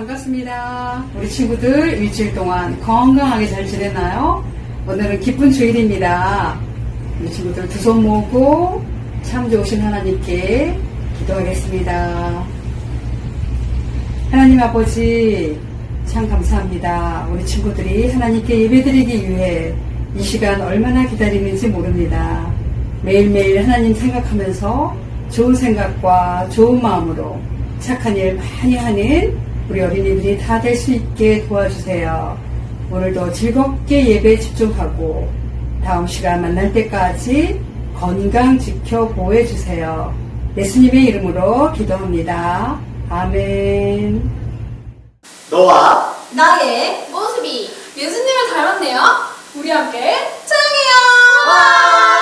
반갑습니다. 우리 친구들 일주일 동안 건강하게 잘 지냈나요? 오늘은 기쁜 주일입니다. 우리 친구들 두 손 모으고 참 좋으신 하나님께 기도하겠습니다. 하나님 아버지 참 감사합니다. 우리 친구들이 하나님께 예배드리기 위해 이 시간 얼마나 기다리는지 모릅니다. 매일매일 하나님 생각하면서 좋은 생각과 좋은 마음으로 착한 일 많이 하는 우리 어린이들이 다 될 수 있게 도와주세요. 오늘도 즐겁게 예배에 집중하고 다음 시간 만날 때까지 건강 지켜 보호해 주세요. 예수님의 이름으로 기도합니다. 아멘. 너와 나의 모습이 예수님을 닮았네요. 우리 함께 찬양해요.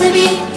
나의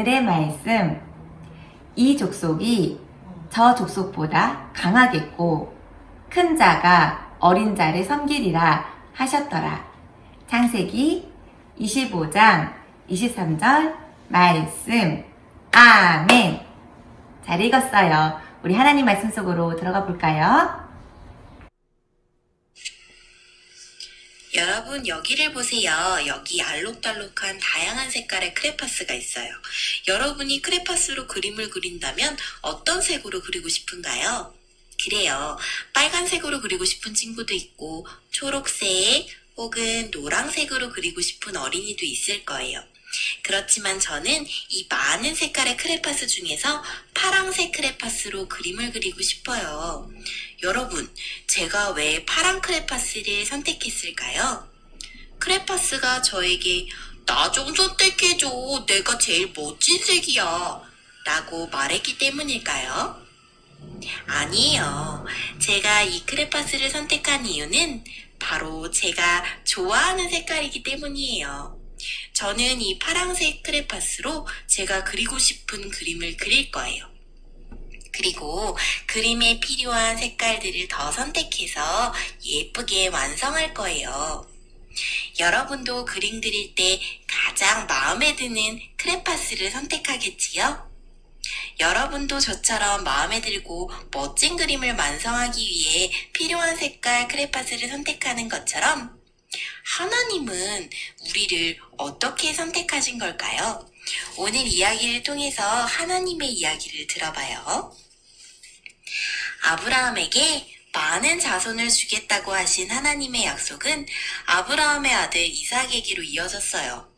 오늘의 말씀. 이 족속이 저 족속보다 강하겠고, 큰 자가 어린 자를 섬기리라 하셨더라. 창세기 25장 23절 말씀. 아멘. 잘 읽었어요. 우리 하나님 말씀 속으로 들어가 볼까요? 여러분 여기를 보세요. 여기 알록달록한 다양한 색깔의 크레파스가 있어요. 여러분이 크레파스로 그림을 그린다면 어떤 색으로 그리고 싶은가요? 그래요. 빨간색으로 그리고 싶은 친구도 있고 초록색 혹은 노란색으로 그리고 싶은 어린이도 있을 거예요. 그렇지만 저는 이 많은 색깔의 크레파스 중에서 파랑색 크레파스로 그림을 그리고 싶어요. 여러분, 제가 왜 파랑 크레파스를 선택했을까요? 크레파스가 저에게 나 좀 선택해줘. 내가 제일 멋진 색이야. 라고 말했기 때문일까요? 아니에요. 제가 이 크레파스를 선택한 이유는 바로 제가 좋아하는 색깔이기 때문이에요. 저는 이 파랑색 크레파스로 제가 그리고 싶은 그림을 그릴 거예요. 그리고 그림에 필요한 색깔들을 더 선택해서 예쁘게 완성할 거예요. 여러분도 그림 그릴 때 가장 마음에 드는 크레파스를 선택하겠지요? 여러분도 저처럼 마음에 들고 멋진 그림을 완성하기 위해 필요한 색깔 크레파스를 선택하는 것처럼 하나님은 우리를 어떻게 선택하신 걸까요? 오늘 이야기를 통해서 하나님의 이야기를 들어봐요. 아브라함에게 많은 자손을 주겠다고 하신 하나님의 약속은 아브라함의 아들 이삭에게로 이어졌어요.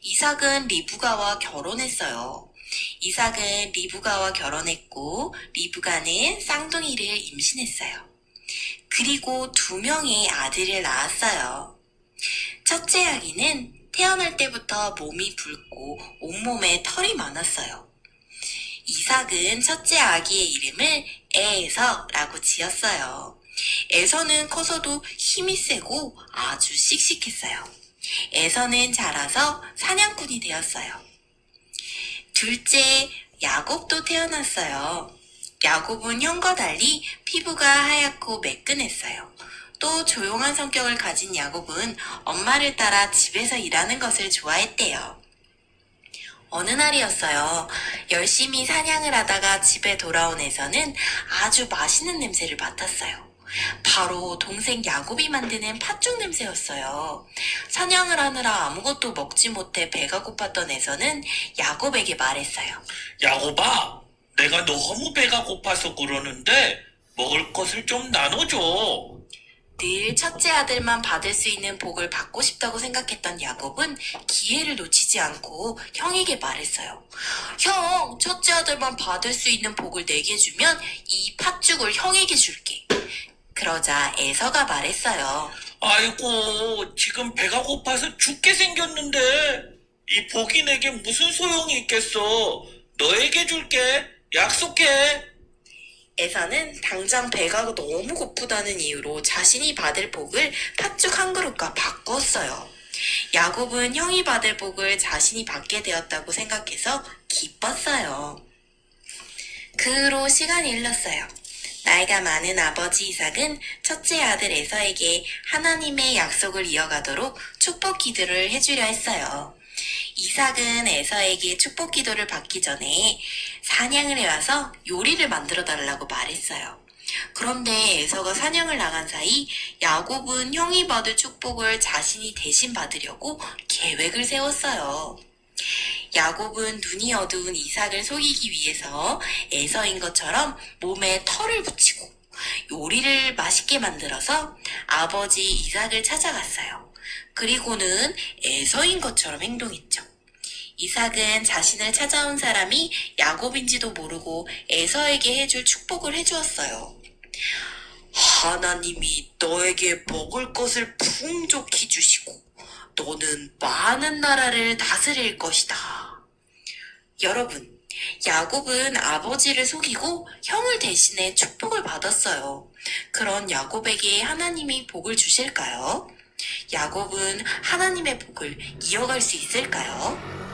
이삭은 리브가와 결혼했어요. 이삭은 리브가와 결혼했고 리브가는 쌍둥이를 임신했어요. 그리고 두 명의 아들을 낳았어요. 첫째 아기는 태어날 때부터 몸이 붉고 온몸에 털이 많았어요. 이삭은 첫째 아기의 이름을 에서라고 지었어요. 에서는 커서도 힘이 세고 아주 씩씩했어요. 에서는 자라서 사냥꾼이 되었어요. 둘째 야곱도 태어났어요. 야곱은 형과 달리 피부가 하얗고 매끈했어요. 또 조용한 성격을 가진 야곱은 엄마를 따라 집에서 일하는 것을 좋아했대요. 어느 날이었어요. 열심히 사냥을 하다가 집에 돌아온 에서는 아주 맛있는 냄새를 맡았어요. 바로 동생 야곱이 만드는 팥죽 냄새였어요. 사냥을 하느라 아무것도 먹지 못해 배가 고팠던 에서는 야곱에게 말했어요. 야곱아, 내가 너무 배가 고파서 그러는데 먹을 것을 좀 나눠줘. 늘 첫째 아들만 받을 수 있는 복을 받고 싶다고 생각했던 야곱은 기회를 놓치지 않고 형에게 말했어요. 형, 첫째 아들만 받을 수 있는 복을 내게 주면 이 팥죽을 형에게 줄게. 그러자 에서가 말했어요. 아이고, 지금 배가 고파서 죽게 생겼는데 이 복이 내게 무슨 소용이 있겠어? 너에게 줄게. 약속해. 에서는 당장 배가 너무 고프다는 이유로 자신이 받을 복을 팥죽 한 그릇과 바꿨어요. 야곱은 형이 받을 복을 자신이 받게 되었다고 생각해서 기뻤어요. 그 후로 시간이 흘렀어요. 나이가 많은 아버지 이삭은 첫째 아들 에서에게 하나님의 약속을 이어가도록 축복 기도를 해주려 했어요. 이삭은 에서에게 축복 기도를 받기 전에 사냥을 해와서 요리를 만들어 달라고 말했어요. 그런데 에서가 사냥을 나간 사이 야곱은 형이 받을 축복을 자신이 대신 받으려고 계획을 세웠어요. 야곱은 눈이 어두운 이삭을 속이기 위해서 에서인 것처럼 몸에 털을 붙이고 요리를 맛있게 만들어서 아버지 이삭을 찾아갔어요. 그리고는 에서인 것처럼 행동했죠. 이삭은 자신을 찾아온 사람이 야곱인지도 모르고 에서에게 해줄 축복을 해주었어요. 하나님이 너에게 먹을 것을 풍족히 주시고 너는 많은 나라를 다스릴 것이다. 여러분, 야곱은 아버지를 속이고 형을 대신해 축복을 받았어요. 그런 야곱에게 하나님이 복을 주실까요? 야곱은 하나님의 복을 이어갈 수 있을까요?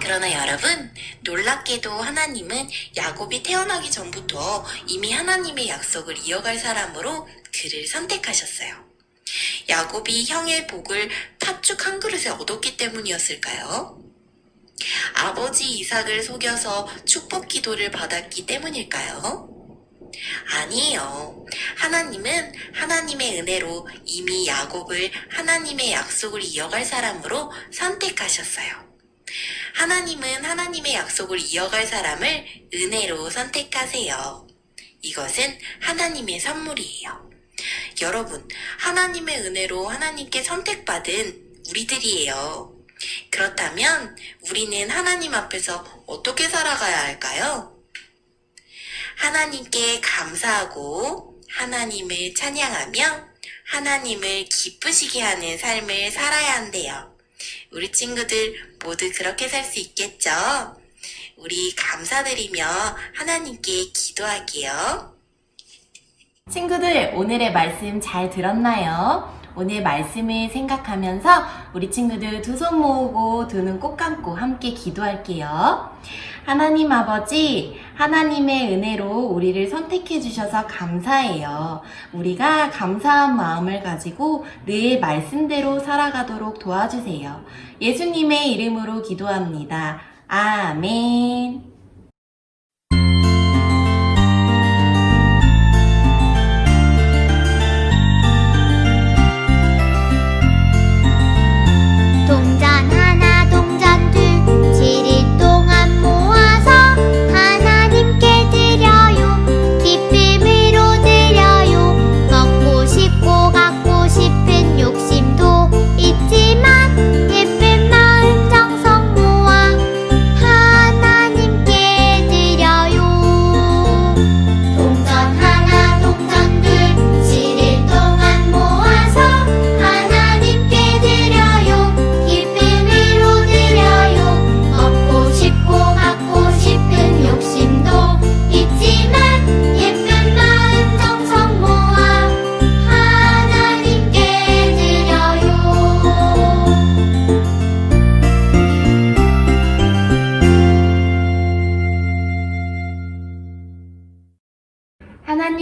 그러나 여러분, 놀랍게도 하나님은 야곱이 태어나기 전부터 이미 하나님의 약속을 이어갈 사람으로 그를 선택하셨어요. 야곱이 형의 복을 팥죽 한 그릇에 얻었기 때문이었을까요? 아버지 이삭을 속여서 축복 기도를 받았기 때문일까요? 아니에요. 하나님은 하나님의 은혜로 이미 야곱을 하나님의 약속을 이어갈 사람으로 선택하셨어요. 하나님은 하나님의 약속을 이어갈 사람을 은혜로 선택하세요. 이것은 하나님의 선물이에요. 여러분, 하나님의 은혜로 하나님께 선택받은 우리들이에요. 그렇다면 우리는 하나님 앞에서 어떻게 살아가야 할까요? 하나님께 감사하고 하나님을 찬양하며 하나님을 기쁘시게 하는 삶을 살아야 한대요. 우리 친구들 모두 그렇게 살 수 있겠죠? 우리 감사드리며 하나님께 기도할게요. 친구들, 오늘의 말씀 잘 들었나요? 오늘 말씀을 생각하면서 우리 친구들 두 손 모으고 두 눈 꼭 감고 함께 기도할게요. 하나님 아버지, 하나님의 은혜로 우리를 선택해 주셔서 감사해요. 우리가 감사한 마음을 가지고 늘 말씀대로 살아가도록 도와주세요. 예수님의 이름으로 기도합니다. 아멘.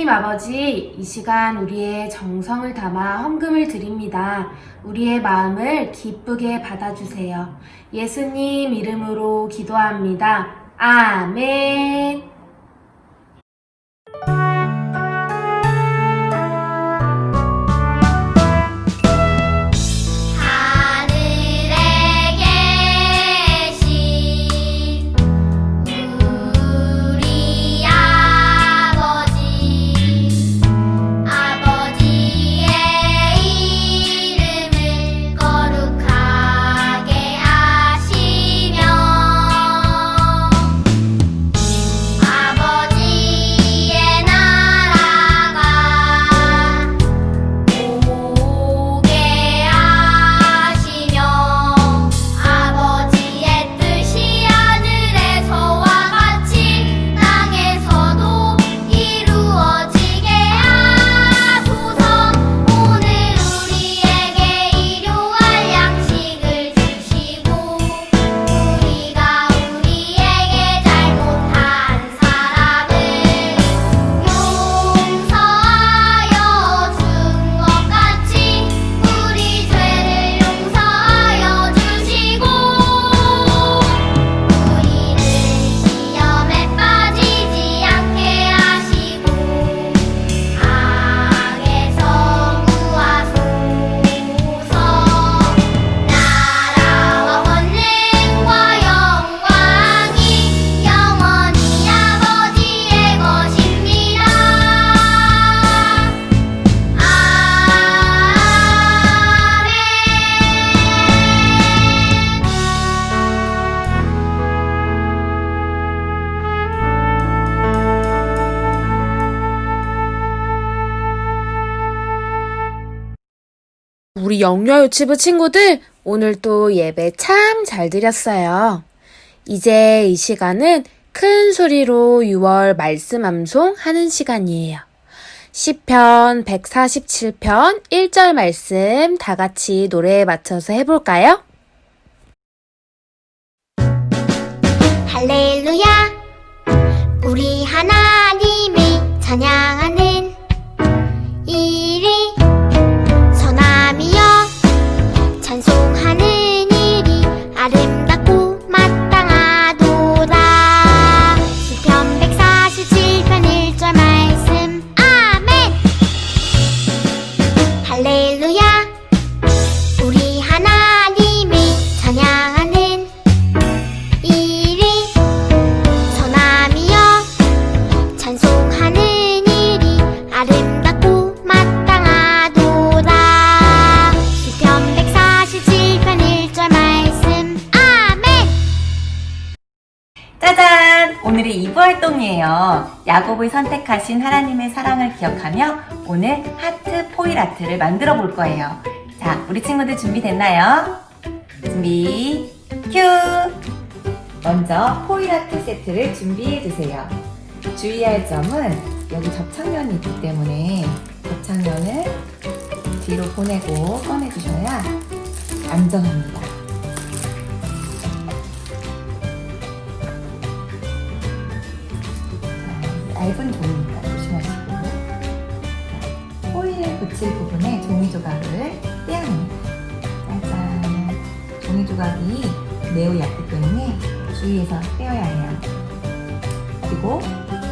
하나님 아버지, 이 시간 우리의 정성을 담아 헌금을 드립니다. 우리의 마음을 기쁘게 받아주세요. 예수님 이름으로 기도합니다. 아멘. 우리 영유아 유치부 친구들, 오늘 또 예배 참 잘 드렸어요. 이제 이 시간은 큰 소리로 6월 말씀 암송 하는 시간이에요. 시편 147편 1절 말씀 다 같이 노래에 맞춰서 해볼까요? 할렐루야 우리 하나님을 찬양하는 야곱을 선택하신 하나님의 사랑을 기억하며 오늘 하트 포일 아트를 만들어 볼 거예요. 자, 우리 친구들 준비됐나요? 준비, 큐! 먼저 포일 아트 세트를 준비해 주세요. 주의할 점은 여기 접착면이 있기 때문에 접착면을 뒤로 보내고 꺼내 주셔야 안전합니다. 얇은 종이니까 조심하시고 자, 호일을 붙일 부분에 종이 조각을 떼어냅니다. 짜잔 종이 조각이 매우 얇기 때문에 주의해서 떼어야 해요. 그리고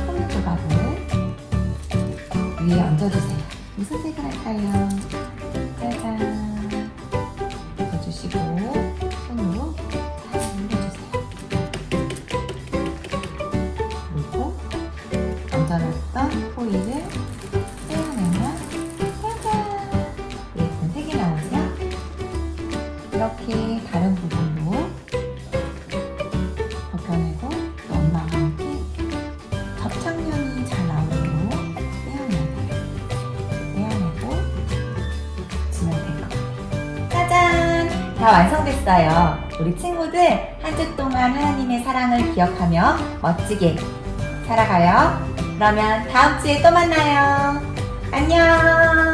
호일 조각을 위에 얹어주세요. 무슨 색을 할까요? 완성됐어요. 우리 친구들 한 주 동안 하나님의 사랑을 기억하며 멋지게 살아가요. 그러면 다음 주에 또 만나요. 안녕!